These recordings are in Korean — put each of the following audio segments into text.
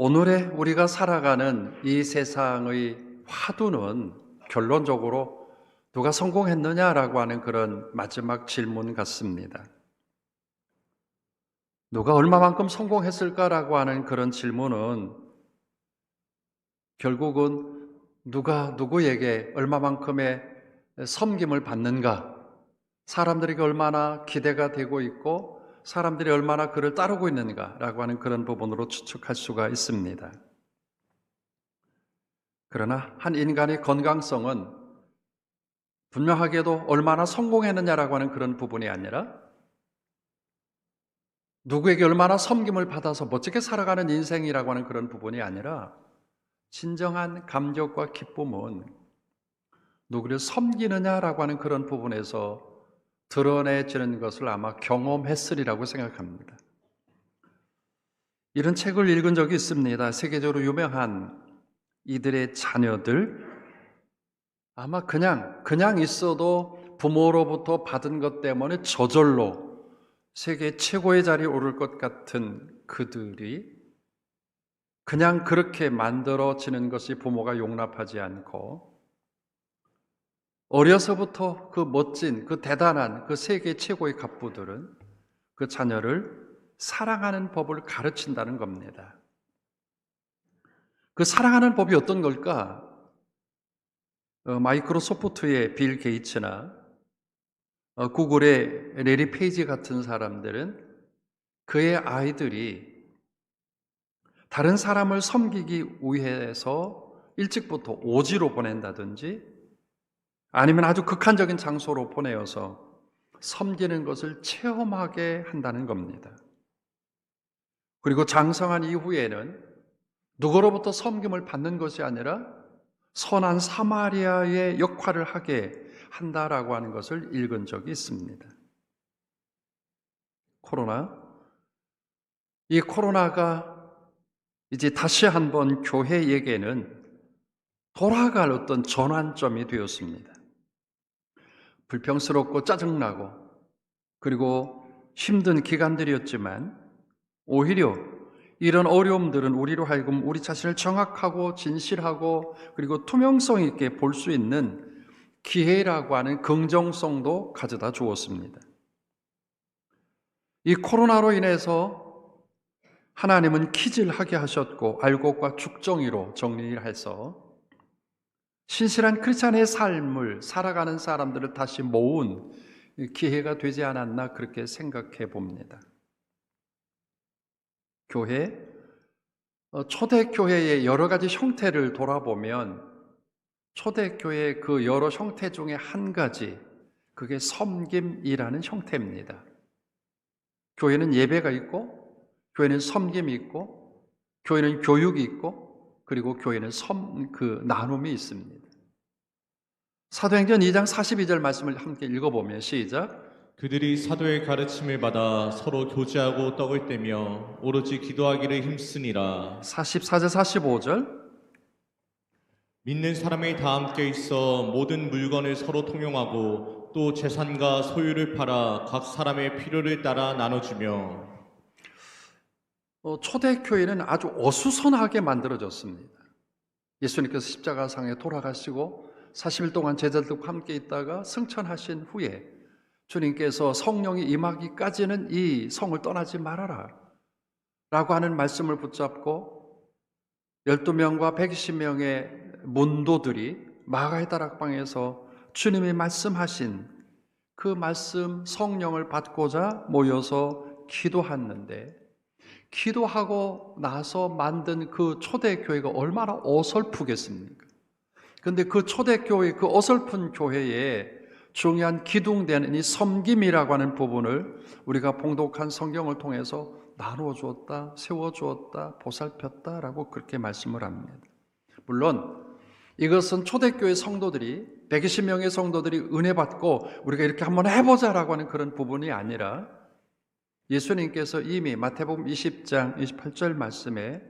오늘의 우리가 살아가는 이 세상의 화두는 결론적으로 누가 성공했느냐라고 하는 그런 마지막 질문 같습니다. 누가 얼마만큼 성공했을까라고 하는 그런 질문은 결국은 누가 누구에게 얼마만큼의 섬김을 받는가, 사람들에게 얼마나 기대가 되고 있고 사람들이 얼마나 그를 따르고 있는가라고 하는 그런 부분으로 추측할 수가 있습니다. 그러나 한 인간의 건강성은 분명하게도 얼마나 성공했느냐라고 하는 그런 부분이 아니라 누구에게 얼마나 섬김을 받아서 멋지게 살아가는 인생이라고 하는 그런 부분이 아니라 진정한 감격과 기쁨은 누구를 섬기느냐라고 하는 그런 부분에서 드러내지는 것을 아마 경험했으리라고 생각합니다. 이런 책을 읽은 적이 있습니다. 세계적으로 유명한 이들의 자녀들 아마 그냥 그냥 있어도 부모로부터 받은 것 때문에 저절로 세계 최고의 자리에 오를 것 같은 그들이 그냥 그렇게 만들어지는 것이 부모가 용납하지 않고 어려서부터 그 멋진, 그 대단한 그 세계 최고의 갑부들은 그 자녀를 사랑하는 법을 가르친다는 겁니다. 그 사랑하는 법이 어떤 걸까? 어, 마이크로소프트의 빌 게이츠나 어, 구글의 레리 페이지 같은 사람들은 그의 아이들이 다른 사람을 섬기기 위해서 일찍부터 오지로 보낸다든지 아니면 아주 극한적인 장소로 보내어서 섬기는 것을 체험하게 한다는 겁니다. 그리고 장성한 이후에는 누구로부터 섬김을 받는 것이 아니라 선한 사마리아의 역할을 하게 한다라고 하는 것을 읽은 적이 있습니다. 코로나. 이 코로나가 이제 다시 한번 교회에게는 돌아갈 어떤 전환점이 되었습니다. 불평스럽고 짜증나고 그리고 힘든 기간들이었지만 오히려 이런 어려움들은 우리로 하여금 우리 자신을 정확하고 진실하고 그리고 투명성 있게 볼 수 있는 기회라고 하는 긍정성도 가져다 주었습니다. 이 코로나로 인해서 하나님은 키질하게 하셨고 알곡과 죽정이로 정리를 해서 신실한 크리스찬의 삶을 살아가는 사람들을 다시 모은 기회가 되지 않았나 그렇게 생각해 봅니다. 교회, 어, 초대교회의 여러 가지 형태를 돌아보면 초대교회의 그 여러 형태 중에 한 가지, 그게 섬김이라는 형태입니다. 교회는 예배가 있고, 교회는 섬김이 있고, 교회는 교육이 있고, 그리고 교회는 섬, 그 나눔이 있습니다. 사도행전 2장 42절 말씀을 함께 읽어보면 시작. 그들이 사도의 가르침을 받아 서로 교제하고 떡을 떼며 오로지 기도하기를 힘쓰니라. 44절 45절. 믿는 사람이 다 함께 있어 모든 물건을 서로 통용하고 또 재산과 소유를 팔아 각 사람의 필요를 따라 나눠주며 어, 초대교회는 아주 어수선하게 만들어졌습니다. 예수님께서 십자가상에 돌아가시고 40일 동안 제자들과 함께 있다가 승천하신 후에 주님께서 성령이 임하기까지는 이 성을 떠나지 말아라. 라고 하는 말씀을 붙잡고 12명과 120명의 문도들이 마가의 다락방에서 주님이 말씀하신 그 말씀 성령을 받고자 모여서 기도했는데 기도하고 나서 만든 그 초대교회가 얼마나 어설프겠습니까? 근데 그 초대교회, 그 어설픈 교회에 중요한 기둥되는 이 섬김이라고 하는 부분을 우리가 봉독한 성경을 통해서 나누어 주었다, 세워 주었다, 보살폈다라고 그렇게 말씀을 합니다. 물론 이것은 초대교회 성도들이 120명의 성도들이 은혜 받고 우리가 이렇게 한번 해보자라고 하는 그런 부분이 아니라 예수님께서 이미 마태복음 20장 28절 말씀에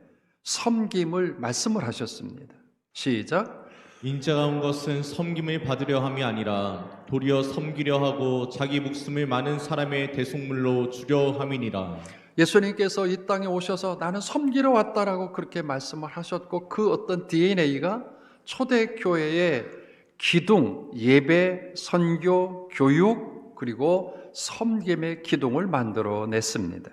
섬김을 말씀을 하셨습니다. 시작. 인자가 온 것은 섬김을 받으려 함이 아니라 도리어 섬기려 하고 자기 목숨을 많은 사람의 대속물로 주려 함이니라. 예수님께서 이 땅에 오셔서 나는 섬기러 왔다라고 그렇게 말씀을 하셨고 그 어떤 DNA가 초대교회의 기둥, 예배, 선교, 교육, 그리고 섬김의 기둥을 만들어 냈습니다.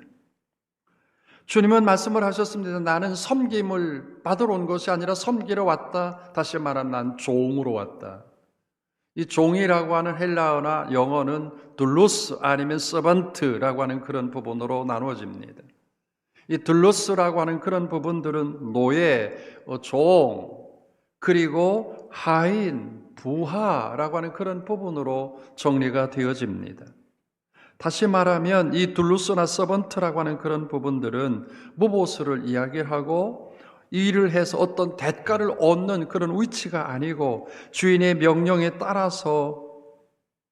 주님은 말씀을 하셨습니다. 나는 섬김을 받으러 온 것이 아니라 섬기러 왔다. 다시 말하면 난 종으로 왔다. 이 종이라고 하는 헬라어나 영어는 둘루스 아니면 서번트라고 하는 그런 부분으로 나누어집니다. 이 둘루스라고 하는 그런 부분들은 노예, 어, 종, 그리고 하인, 부하라고 하는 그런 부분으로 정리가 되어집니다. 다시 말하면 이 둘루스나 서번트라고 하는 그런 부분들은 무보스를 이야기하고 이 일을 해서 어떤 대가를 얻는 그런 위치가 아니고 주인의 명령에 따라서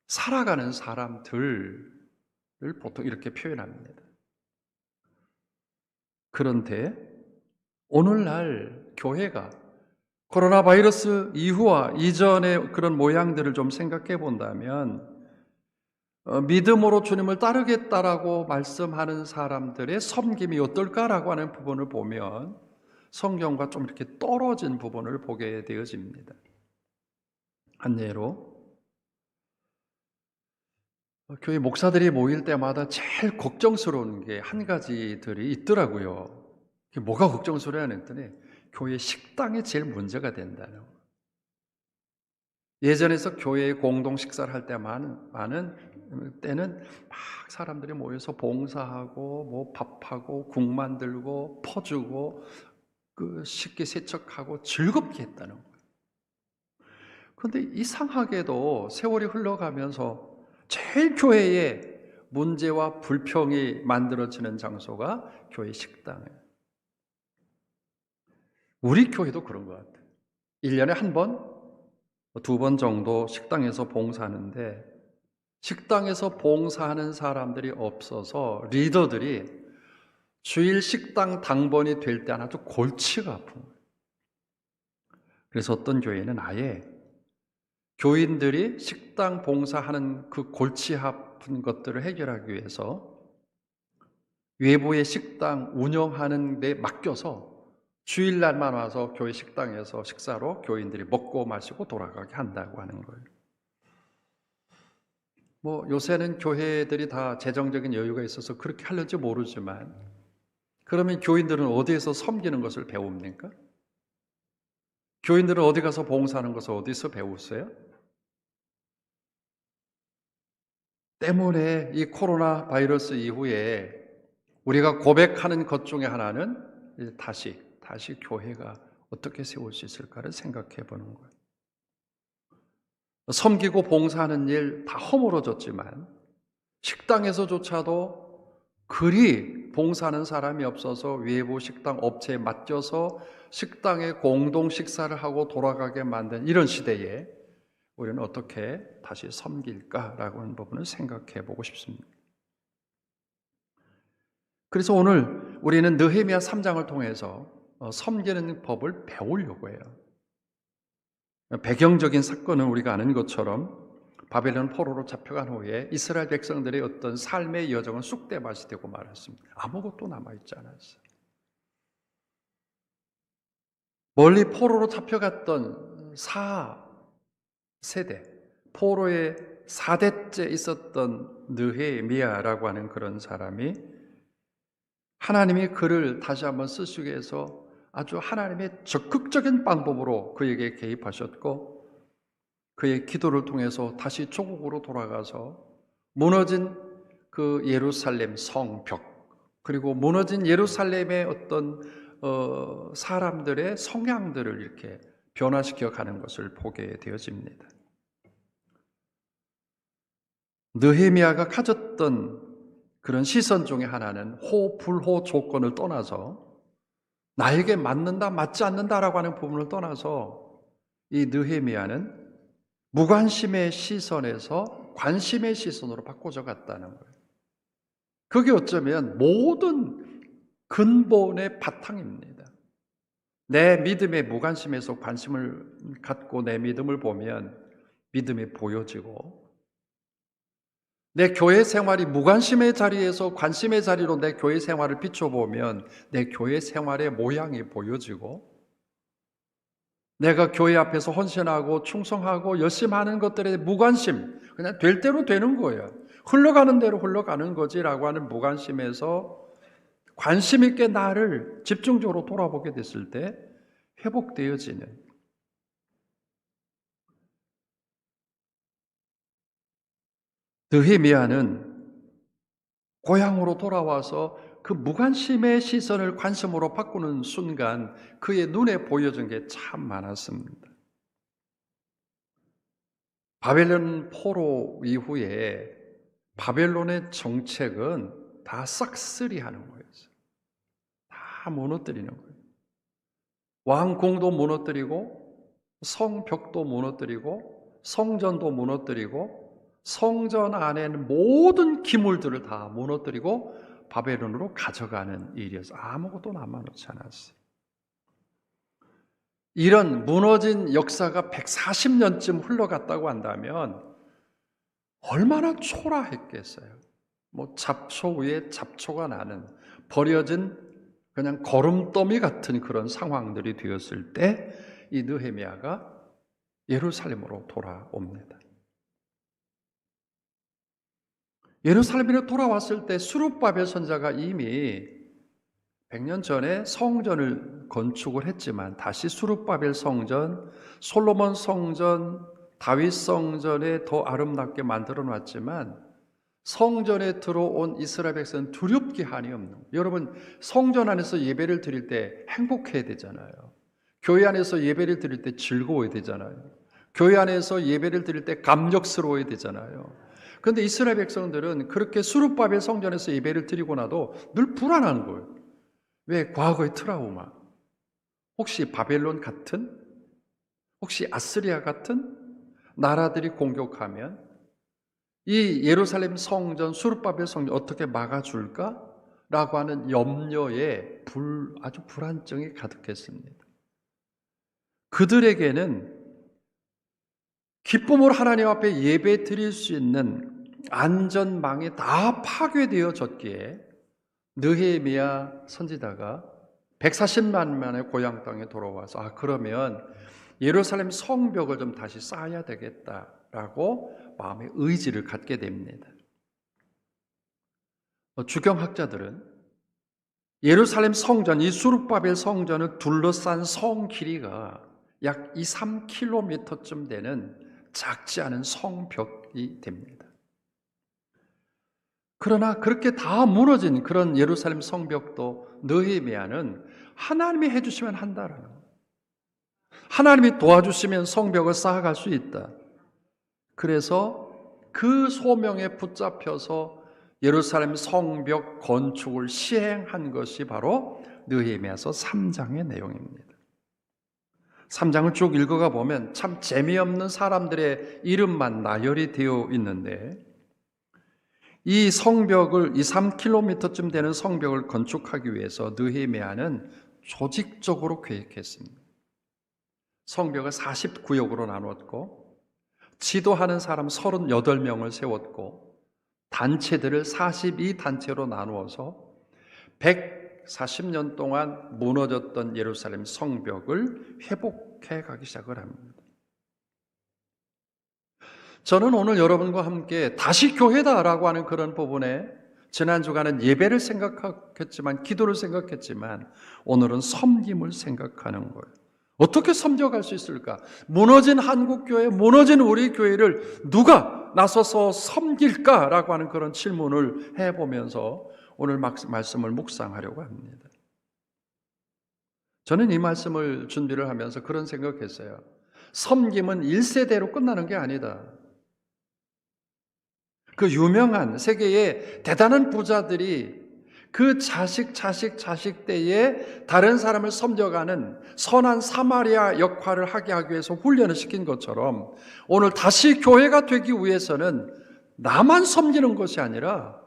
살아가는 사람들을 보통 이렇게 표현합니다. 그런데 오늘날 교회가 코로나 바이러스 이후와 이전의 그런 모양들을 좀 생각해 본다면 어, 믿음으로 주님을 따르겠다라고 말씀하는 사람들의 섬김이 어떨까라고 하는 부분을 보면 성경과 좀 이렇게 떨어진 부분을 보게 되어집니다. 한 예로 어, 교회 목사들이 모일 때마다 제일 걱정스러운 게 한 가지들이 있더라고요. 뭐가 걱정스러워야 했더니 교회 식당에 제일 문제가 된다는 거. 예전에서 교회에 공동 식사를 할 때만 많은 때는 막 사람들이 모여서 봉사하고 뭐 밥하고 국 만들고 퍼주고 그 식기 세척하고 즐겁게 했다는 거예요. 그런데 이상하게도 세월이 흘러가면서 제일 교회에 문제와 불평이 만들어지는 장소가 교회 식당이에요. 우리 교회도 그런 것 같아요. 1년에 한 번, 두 번 정도 식당에서 봉사하는데 식당에서 봉사하는 사람들이 없어서 리더들이 주일 식당 당번이 될때 아주 골치가 아픈 거예요. 그래서 어떤 교회는 아예 교인들이 식당 봉사하는 그 골치 아픈 것들을 해결하기 위해서 외부의 식당 운영하는 데 맡겨서 주일날만 와서 교회 식당에서 식사로 교인들이 먹고 마시고 돌아가게 한다고 하는 거예요. 뭐 요새는 교회들이 다 재정적인 여유가 있어서 그렇게 하려지 모르지만 그러면 교인들은 어디에서 섬기는 것을 배웁니까? 교인들은 어디 가서 봉사하는 것을 어디서 배우세요? 때문에 이 코로나 바이러스 이후에 우리가 고백하는 것 중에 하나는 다시 다시 교회가 어떻게 세울 수 있을까를 생각해 보는 거예요. 섬기고 봉사하는 일 다 허물어졌지만 식당에서조차도 그리 봉사하는 사람이 없어서 외부 식당 업체에 맡겨서 식당에 공동 식사를 하고 돌아가게 만든 이런 시대에 우리는 어떻게 다시 섬길까라고 하는 부분을 생각해 보고 싶습니다. 그래서 오늘 우리는 느헤미야 3장을 통해서 어, 섬기는 법을 배우려고 해요. 배경적인 사건은 우리가 아는 것처럼 바벨론 포로로 잡혀간 후에 이스라엘 백성들의 어떤 삶의 여정은 쑥대밭이 되고 말았습니다. 아무것도 남아있지 않았어요. 멀리 포로로 잡혀갔던 사 세대, 포로의 4대째 있었던 느헤미야라고 하는 그런 사람이 하나님이 그를 다시 한번 쓰시기 위해서 아주 하나님의 적극적인 방법으로 그에게 개입하셨고 그의 기도를 통해서 다시 조국으로 돌아가서 무너진 그 예루살렘 성벽 그리고 무너진 예루살렘의 어떤 어, 사람들의 성향들을 이렇게 변화시켜 가는 것을 보게 되어집니다. 느헤미야가 가졌던 그런 시선 중에 하나는 호불호 조건을 떠나서 나에게 맞는다, 맞지 않는다라고 하는 부분을 떠나서 이 느헤미야는 무관심의 시선에서 관심의 시선으로 바꿔져 갔다는 거예요. 그게 어쩌면 모든 근본의 바탕입니다. 내 믿음의 무관심에서 관심을 갖고 내 믿음을 보면 믿음이 보여지고 내 교회 생활이 무관심의 자리에서 관심의 자리로 내 교회 생활을 비춰보면 내 교회 생활의 모양이 보여지고 내가 교회 앞에서 헌신하고 충성하고 열심히 하는 것들에 무관심, 그냥 될 대로 되는 거예요. 흘러가는 대로 흘러가는 거지라고 하는 무관심에서 관심 있게 나를 집중적으로 돌아보게 됐을 때 회복되어지는 느헤미야는 고향으로 돌아와서 그 무관심의 시선을 관심으로 바꾸는 순간 그의 눈에 보여준 게 참 많았습니다. 바벨론 포로 이후에 바벨론의 정책은 다 싹쓸이하는 거였어요. 다 무너뜨리는 거예요. 왕궁도 무너뜨리고 성벽도 무너뜨리고 성전도 무너뜨리고 성전 안에 있는 모든 기물들을 다 무너뜨리고 바벨론으로 가져가는 일이어서 아무것도 남아놓지 않았어요. 이런 무너진 역사가 140년쯤 흘러갔다고 한다면 얼마나 초라했겠어요. 뭐 잡초 위에 잡초가 나는 버려진 그냥 거름더미 같은 그런 상황들이 되었을 때 이 느헤미야가 예루살렘으로 돌아옵니다. 예루살렘으로 돌아왔을 때 수룹바벨 선자가 이미 100년 전에 성전을 건축을 했지만 다시 수룹바벨 성전, 솔로몬 성전, 다윗 성전에 더 아름답게 만들어 놨지만 성전에 들어온 이스라엘 백성은 두렵게 한이 없는. 여러분 성전 안에서 예배를 드릴 때 행복해야 되잖아요. 교회 안에서 예배를 드릴 때 즐거워야 되잖아요. 교회 안에서 예배를 드릴 때 감격스러워야 되잖아요. 그런데 이스라엘 백성들은 그렇게 수룹바벨 성전에서 예배를 드리고 나도 늘 불안한 거예요. 왜? 과거의 트라우마. 혹시 바벨론 같은? 혹시 아스리아 같은 나라들이 공격하면 이 예루살렘 성전, 수룹바벨 성전 어떻게 막아줄까? 라고 하는 염려에 불, 아주 불안증이 가득했습니다. 그들에게는 기쁨으로 하나님 앞에 예배 드릴 수 있는 안전망이 다 파괴되어졌기에 느헤미야 선지자가 140만 만의 고향 땅에 돌아와서 아 그러면 예루살렘 성벽을 좀 다시 쌓아야 되겠다라고 마음의 의지를 갖게 됩니다. 어, 주경학자들은 예루살렘 성전, 이 수룹바벨 성전을 둘러싼 성 길이가 약 2, 3km쯤 되는 작지 않은 성벽이 됩니다. 그러나 그렇게 다 무너진 그런 예루살렘 성벽도 느헤미야는 하나님이 해주시면 한다라는. 하나님이 도와주시면 성벽을 쌓아갈 수 있다. 그래서 그 소명에 붙잡혀서 예루살렘 성벽 건축을 시행한 것이 바로 느헤미야서 3장의 내용입니다. 3장을 쭉 읽어가 보면 참 재미없는 사람들의 이름만 나열이 되어 있는데 이 성벽을 2, 3km쯤 되는 성벽을 건축하기 위해서 느헤미야는 조직적으로 계획했습니다. 성벽을 49역으로 나누었고 지도하는 사람 38명을 세웠고 단체들을 42단체로 나누어서 140년 동안 무너졌던 예루살렘 성벽을 회복해 가기 시작을 합니다. 저는 오늘 여러분과 함께 다시 교회다라고 하는 그런 부분에 지난 주간은 예배를 생각했지만 기도를 생각했지만 오늘은 섬김을 생각하는 거예요. 어떻게 섬겨갈 수 있을까? 무너진 한국 교회, 무너진 우리 교회를 누가 나서서 섬길까라고 하는 그런 질문을 해 보면서 오늘 말씀을 묵상하려고 합니다. 저는 이 말씀을 준비를 하면서 그런 생각했어요. 섬김은 1세대로 끝나는 게 아니다. 그 유명한 세계의 대단한 부자들이 그 자식, 자식, 자식 때에 다른 사람을 섬겨가는 선한 사마리아 역할을 하게 하기 위해서 훈련을 시킨 것처럼 오늘 다시 교회가 되기 위해서는 나만 섬기는 것이 아니라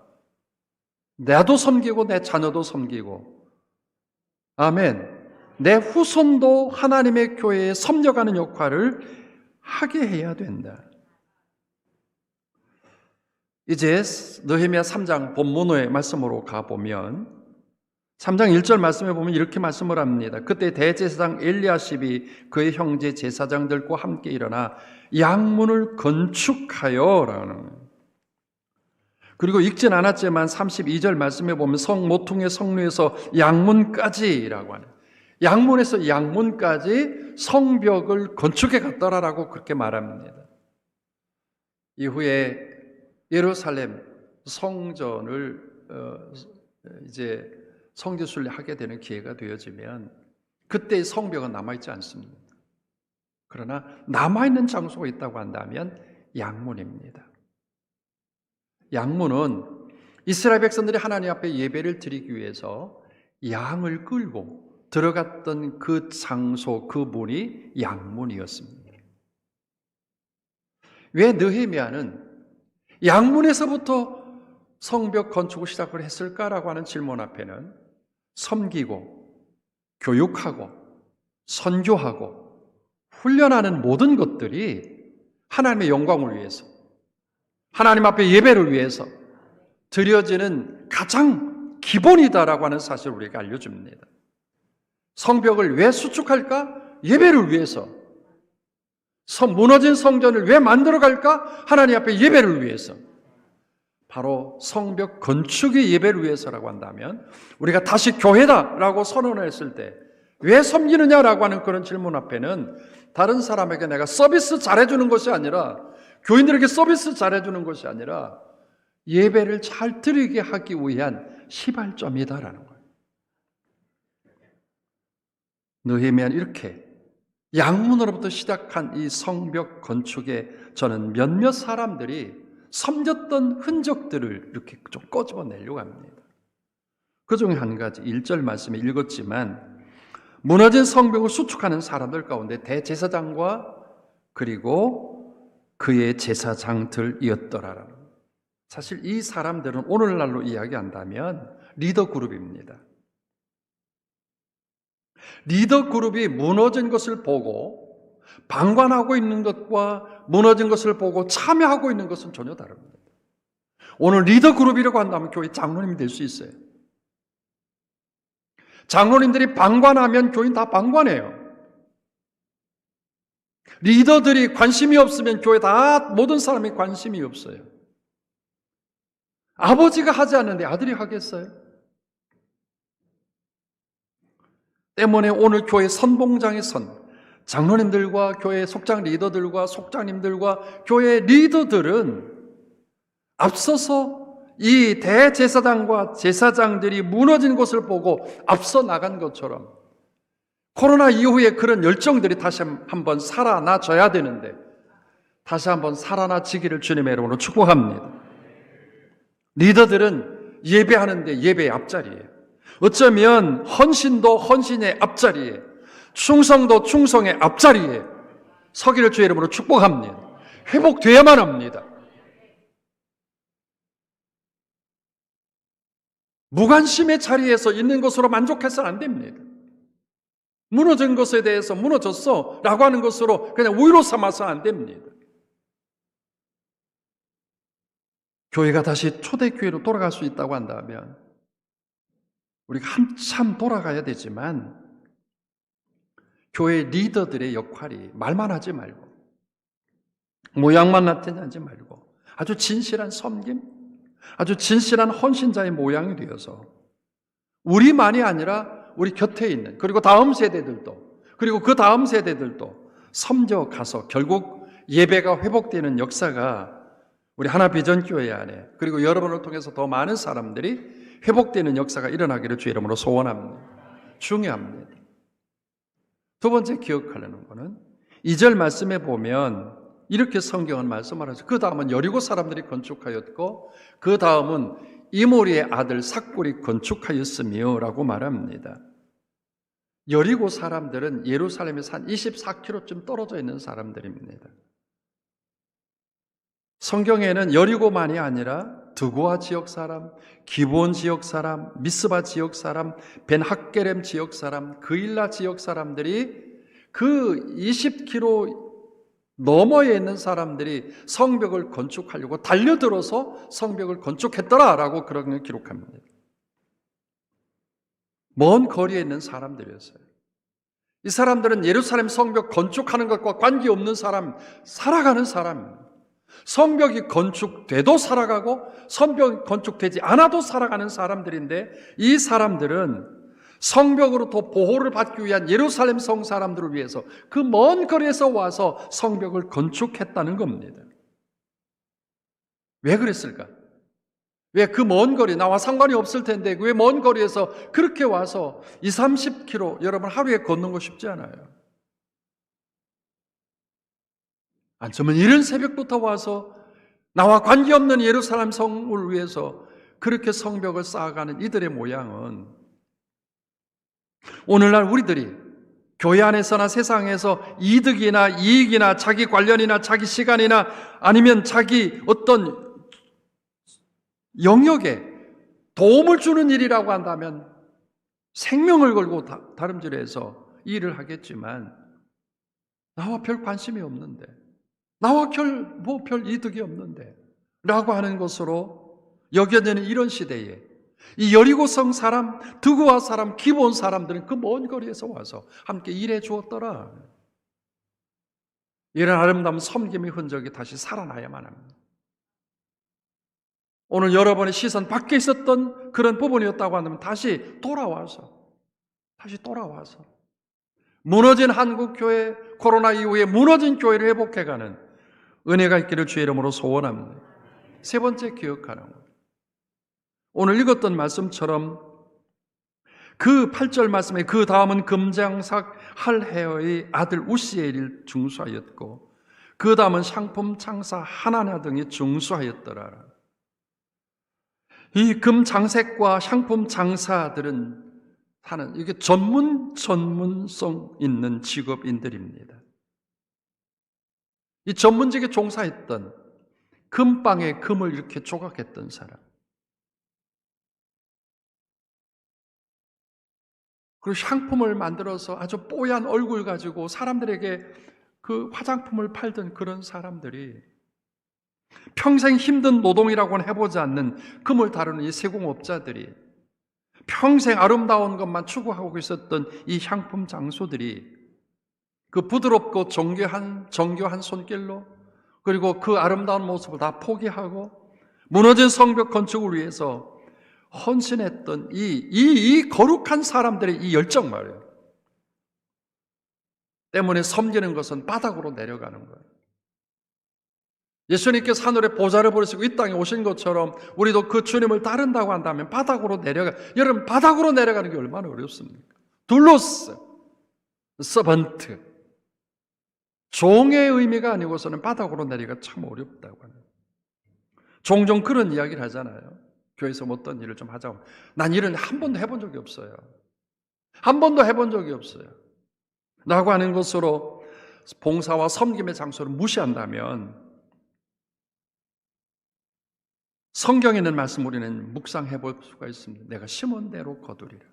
나도 섬기고 내 자녀도 섬기고 아멘. 내 후손도 하나님의 교회에 섬겨가는 역할을 하게 해야 된다. 이제 느헤미야 3장 본문의 말씀으로 가보면 3장 1절 말씀에 보면 이렇게 말씀을 합니다. 그때 대제사장 엘리야십이 그의 형제 제사장들과 함께 일어나 양문을 건축하여라는. 그리고 읽진 않았지만 32절 말씀에 보면 성 모퉁의 성루에서 양문까지라고 하는 양문에서 양문까지 성벽을 건축해 갔더라라고 그렇게 말합니다. 이후에 예루살렘 성전을 어, 이제 성지 순례 하게 되는 기회가 되어지면 그때 성벽은 남아 있지 않습니다. 그러나 남아 있는 장소가 있다고 한다면 양문입니다. 양문은 이스라엘 백성들이 하나님 앞에 예배를 드리기 위해서 양을 끌고 들어갔던 그 장소, 그 문이 양문이었습니다. 왜 느헤미야는 양문에서부터 성벽 건축을 시작을 했을까라고 하는 질문 앞에는 섬기고 교육하고 선교하고 훈련하는 모든 것들이 하나님의 영광을 위해서 하나님 앞에 예배를 위해서 드려지는 가장 기본이다라고 하는 사실을 우리가 알려줍니다. 성벽을 왜 수축할까? 예배를 위해서. 성, 무너진 성전을 왜 만들어갈까? 하나님 앞에 예배를 위해서. 바로 성벽 건축의 예배를 위해서라고 한다면 우리가 다시 교회다라고 선언을 했을 때 왜 섬기느냐라고 하는 그런 질문 앞에는 다른 사람에게 내가 서비스 잘해주는 것이 아니라 교인들에게 서비스 잘해주는 것이 아니라 예배를 잘 드리게 하기 위한 시발점이다라는 거예요. 느헤미야는 이렇게 양문으로부터 시작한 이 성벽 건축에 저는 몇몇 사람들이 섬겼던 흔적들을 이렇게 좀 꺼집어내려고 합니다. 그 중에 한 가지 1절 말씀에 읽었지만 무너진 성벽을 수축하는 사람들 가운데 대제사장과 그리고 그의 제사장들이었더라라는 사실 이 사람들은 오늘날로 이야기한다면 리더 그룹입니다. 리더 그룹이 무너진 것을 보고 방관하고 있는 것과 무너진 것을 보고 참여하고 있는 것은 전혀 다릅니다. 오늘 리더 그룹이라고 한다면 교회 장로님이 될 수 있어요. 장로님들이 방관하면 교인 다 방관해요. 리더들이 관심이 없으면 교회 다 모든 사람이 관심이 없어요. 아버지가 하지 않는데 아들이 하겠어요? 때문에 오늘 교회 선봉장의 선, 장로님들과 교회 속장 리더들과 속장님들과 교회 리더들은 앞서서 이 대제사장과 제사장들이 무너진 것을 보고 앞서 나간 것처럼 코로나 이후에 그런 열정들이 다시 한번 살아나져야 되는데 다시 한번 살아나지기를 주님의 이름으로 축복합니다. 리더들은 예배하는데 예배의 앞자리예요. 어쩌면 헌신도 헌신의 앞자리에 충성도 충성의 앞자리에 서기를 주의 이름으로 축복합니다. 회복돼야만 합니다. 무관심의 자리에서 있는 것으로 만족해서는 안 됩니다. 무너진 것에 대해서 무너졌어 라고 하는 것으로 그냥 우위로 삼아서 안 됩니다. 교회가 다시 초대교회로 돌아갈 수 있다고 한다면 우리가 한참 돌아가야 되지만 교회 리더들의 역할이 말만 하지 말고 모양만 나타내지 말고 아주 진실한 섬김, 아주 진실한 헌신자의 모양이 되어서 우리만이 아니라 우리 곁에 있는 그리고 다음 세대들도 그리고 그 다음 세대들도 섬겨 가서 결국 예배가 회복되는 역사가 우리 하나 비전 교회 안에 그리고 여러분을 통해서 더 많은 사람들이 회복되는 역사가 일어나기를 주의 이름으로 소원합니다. 중요합니다. 두 번째 기억하려는 것은 2절 말씀에 보면 이렇게 성경은 말씀을 하죠. 그 다음은 여리고 사람들이 건축하였고 그 다음은 이모리의 아들 삭골이 건축하였으며 라고 말합니다. 여리고 사람들은 예루살렘에서 한 24km쯤 떨어져 있는 사람들입니다. 성경에는 여리고만이 아니라 드고아 지역 사람, 기본 지역 사람, 미스바 지역 사람, 벤학게렘 지역 사람, 그일라 지역 사람들이 그 20km 너머에 있는 사람들이 성벽을 건축하려고 달려들어서 성벽을 건축했더라라고 그런 걸 기록합니다. 먼 거리에 있는 사람들이었어요. 이 사람들은 예루살렘 성벽 건축하는 것과 관계없는 사람, 살아가는 사람. 성벽이 건축돼도 살아가고 성벽이 건축되지 않아도 살아가는 사람들인데 이 사람들은 성벽으로부터 보호를 받기 위한 예루살렘 성 사람들을 위해서 그 먼 거리에서 와서 성벽을 건축했다는 겁니다. 왜 그랬을까? 왜 그 먼 거리, 나와 상관이 없을 텐데 왜 먼 거리에서 그렇게 와서 2, 30km 여러분 하루에 걷는 거 쉽지 않아요. 안쩌면 이른 새벽부터 와서 나와 관계없는 예루살렘 성을 위해서 그렇게 성벽을 쌓아가는 이들의 모양은 오늘날 우리들이 교회 안에서나 세상에서 이득이나 이익이나 자기 관련이나 자기 시간이나 아니면 자기 어떤 영역에 도움을 주는 일이라고 한다면 생명을 걸고 다, 다름질해서 일을 하겠지만 나와 별 관심이 없는데 나와 별, 뭐 별 이득이 없는데 라고 하는 것으로 여겨지는 이런 시대에 이 여리고성 사람, 드구와 사람, 기본 사람들은 그 먼 거리에서 와서 함께 일해 주었더라. 이런 아름다운 섬김의 흔적이 다시 살아나야만 합니다. 오늘 여러분의 시선 밖에 있었던 그런 부분이었다고 한다면 다시 돌아와서, 다시 돌아와서, 무너진 한국교회, 코로나 이후에 무너진 교회를 회복해가는 은혜가 있기를 주의 이름으로 소원합니다. 세 번째 기억하는 것. 오늘 읽었던 말씀처럼 그 8절 말씀에 그 다음은 금장삭 할헤어의 아들 우시엘을 중수하였고 그 다음은 상품 창사 하나냐 등이 중수하였더라. 이 금 장색과 상품 장사들은 하는 이게 전문 전문성 있는 직업인들입니다. 이 전문직에 종사했던 금방에 금을 이렇게 조각했던 사람. 그리고 향품을 만들어서 아주 뽀얀 얼굴 가지고 사람들에게 그 화장품을 팔던 그런 사람들이 평생 힘든 노동이라고는 해보지 않는 금을 다루는 이 세공업자들이 평생 아름다운 것만 추구하고 있었던 이 향품 장소들이 그 부드럽고 정교한, 정교한 손길로 그리고 그 아름다운 모습을 다 포기하고 무너진 성벽 건축을 위해서 헌신했던 이, 이, 이 거룩한 사람들의 이 열정 말이에요. 때문에 섬기는 것은 바닥으로 내려가는 거예요. 예수님께서 하늘에 보좌를 버리시고 이 땅에 오신 것처럼 우리도 그 주님을 따른다고 한다면 바닥으로 내려가, 여러분, 바닥으로 내려가는 게 얼마나 어렵습니까? 둘로스, 서번트. 종의 의미가 아니고서는 바닥으로 내리기가 참 어렵다고 하는. 종종 그런 이야기를 하잖아요. 교회에서 뭐 어떤 일을 좀 하자고. 난 일은 한 번도 해본 적이 없어요. 한 번도 해본 적이 없어요. 라고 하는 것으로 봉사와 섬김의 장소를 무시한다면 성경에 있는 말씀 우리는 묵상해 볼 수가 있습니다. 내가 심은 대로 거두리라.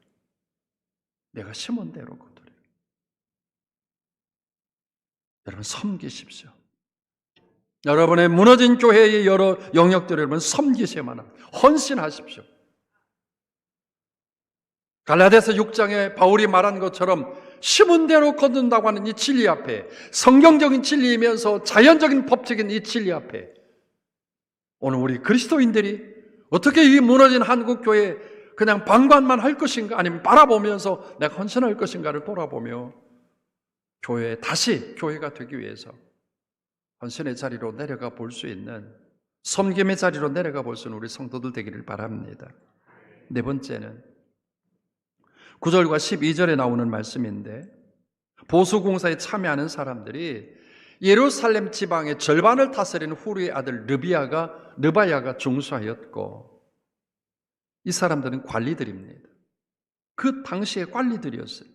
내가 심은 대로 거두리라. 여러분 섬기십시오. 여러분의 무너진 교회의 여러 영역들을 여러분 섬기셔야만. 헌신하십시오. 갈라디아서 6장에 바울이 말한 것처럼 심은 대로 거둔다고 하는 이 진리 앞에 성경적인 진리이면서 자연적인 법칙인 이 진리 앞에 오늘 우리 그리스도인들이 어떻게 이 무너진 한국 교회 그냥 방관만 할 것인가 아니면 바라보면서 내가 헌신할 것인가를 돌아보며 교회에 다시 교회가 되기 위해서 헌신의 자리로 내려가 볼 수 있는 섬김의 자리로 내려가 볼 수 있는 우리 성도들 되기를 바랍니다. 네 번째는 9절과 12절에 나오는 말씀인데 보수공사에 참여하는 사람들이 예루살렘 지방의 절반을 다스리는 후르의 아들 르비아가 르바야가 중수하였고 이 사람들은 관리들입니다. 그 당시의 관리들이었어요.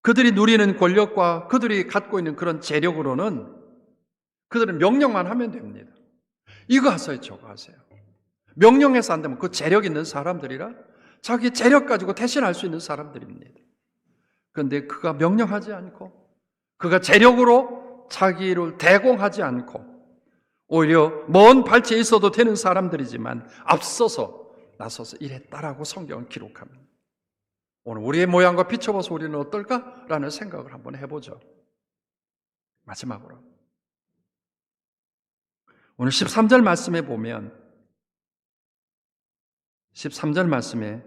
그들이 누리는 권력과 그들이 갖고 있는 그런 재력으로는 그들은 명령만 하면 됩니다. 이거 하세요, 저거 하세요. 명령해서 안 되면 그 재력 있는 사람들이라 자기 재력 가지고 대신할 수 있는 사람들입니다. 그런데 그가 명령하지 않고 그가 재력으로 자기를 대공하지 않고 오히려 먼 발치에 있어도 되는 사람들이지만 앞서서 나서서 일했다라고 성경은 기록합니다. 오늘 우리의 모양과 비춰봐서 우리는 어떨까라는 생각을 한번 해보죠. 마지막으로 오늘 13절 말씀에 보면 13절 말씀에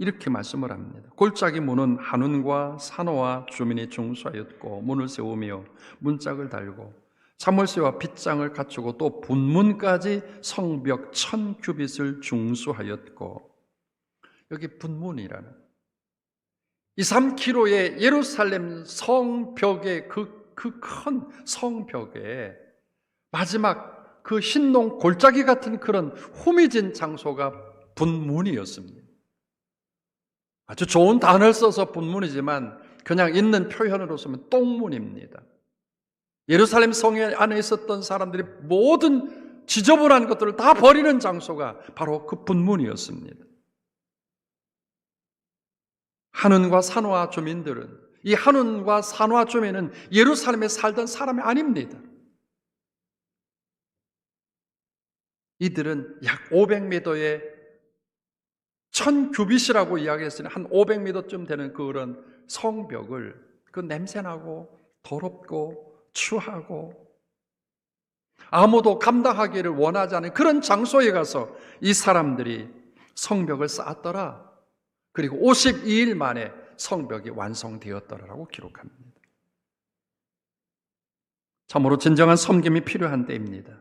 이렇게 말씀을 합니다. 골짜기 문은 한운과 산호와 주민이 중수하였고 문을 세우며 문짝을 달고 참을쇠와 빗장을 갖추고 또 분문까지 성벽 천 규빗을 중수하였고 여기 분문이라는 이 3km의 예루살렘 성벽의 그 그 큰 성벽에 마지막 그 흰농 골짜기 같은 그런 후미진 장소가 분문이었습니다. 아주 좋은 단어를 써서 분문이지만 그냥 있는 표현으로 쓰면 똥문입니다. 예루살렘 성에 안에 있었던 사람들이 모든 지저분한 것들을 다 버리는 장소가 바로 그 분문이었습니다. 한운과 산화 주민들은 이 한운과 산화 주민은 예루살렘에 살던 사람이 아닙니다. 이들은 약 500m의 천 규빗이라고 이야기했으니 한 500m쯤 되는 그런 성벽을 그 냄새나고 더럽고 추하고 아무도 감당하기를 원하지 않은 그런 장소에 가서 이 사람들이 성벽을 쌓았더라. 그리고 52일 만에 성벽이 완성되었더라라고 기록합니다. 참으로 진정한 섬김이 필요한 때입니다.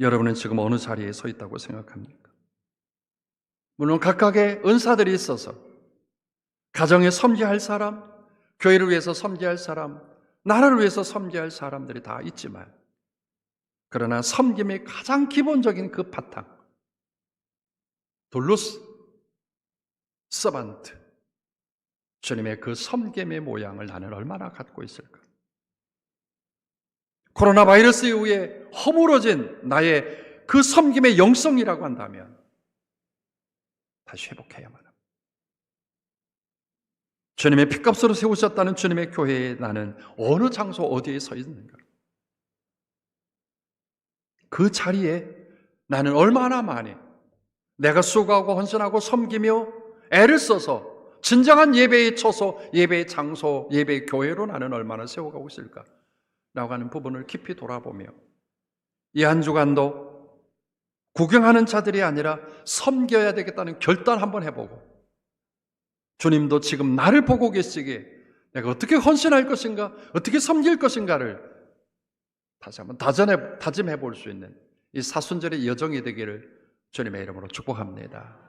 여러분은 지금 어느 자리에 서 있다고 생각합니까? 물론 각각의 은사들이 있어서 가정에 섬기할 사람, 교회를 위해서 섬기할 사람, 나라를 위해서 섬기할 사람들이 다 있지만 그러나 섬김의 가장 기본적인 그 바탕 돌루스 서반트 주님의 그 섬김의 모양을 나는 얼마나 갖고 있을까? 코로나 바이러스 이후에 허물어진 나의 그 섬김의 영성이라고 한다면 다시 회복해야만 합니다. 주님의 핏값으로 세우셨다는 주님의 교회에 나는 어느 장소 어디에 서 있는가? 그 자리에 나는 얼마나 많이 내가 수고하고 헌신하고 섬기며 애를 써서 진정한 예배에 쳐서 예배의 장소, 예배의 교회로 나는 얼마나 세워가고 있을까? 라고 하는 부분을 깊이 돌아보며 이 한 주간도 구경하는 자들이 아니라 섬겨야 되겠다는 결단 한번 해보고 주님도 지금 나를 보고 계시기에 내가 어떻게 헌신할 것인가, 어떻게 섬길 것인가를 다시 한번 다전해, 다짐해 볼 수 있는 이 사순절의 여정이 되기를 주님의 이름으로 축복합니다.